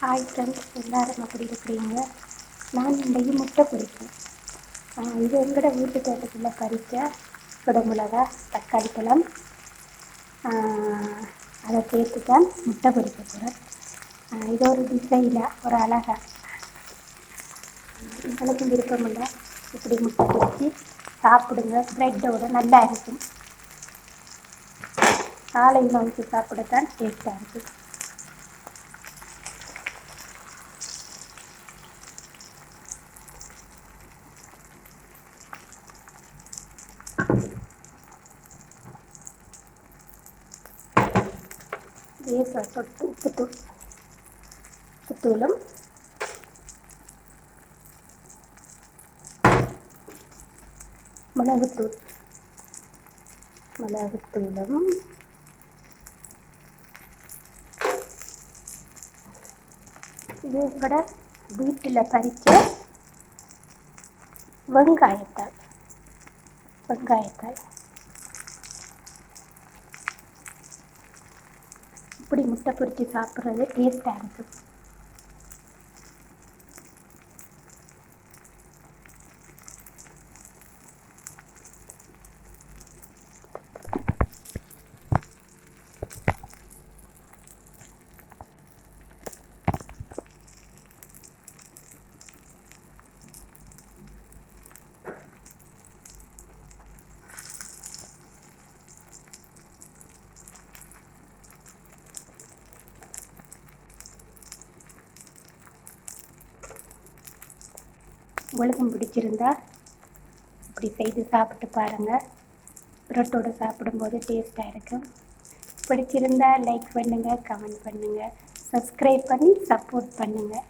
Hi friends எல்லாரும் எப்படி இருக்கிறீங்க? நான் இன்றைக்கு முட்டை பொறிப்பேன் இது எங்களோட வீட்டு தோட்டத்தில் பறிக்க குடமுளகா தக்காளி பழம். அதை சேர்த்து தான் முட்டை பொறிக்க போகிறேன் இது ஒரு டிசைனாக ஒரு அழகாக உங்களுக்கும் விருப்பமில்லை இப்படி முட்டை பொறிச்சு சாப்பிடுங்க ப்ரெட்டோட நல்லா இருக்கும். காலை உணவுக்கு சாப்பிடத்தான் டேஸ்ட்டாக இருக்குது லேசாக சொட்டு உப்புத்தூள் உப்புத்தூளும் மிளகுத்தூள் மிளகுத்தூளும் இது கூட வீட்டில் பறித்த வெங்காயத்தாள் வெங்காயத்தாள் இப்படி முட்டை பொரித்து சாப்பிட்றது டேஸ்ட்டாக இருக்குது உங்களுக்கும் பிடிச்சிருந்தா இப்படி செய்து சாப்பிட்டு பாருங்கள் ப்ரெட்டோடு சாப்பிடும்போது டேஸ்ட்டாக இருக்கும். பிடிச்சிருந்தா லைக் பண்ணுங்கள் கமெண்ட் பண்ணுங்கள் சப்ஸ்கிரைப் பண்ணி சப்போர்ட் பண்ணுங்கள்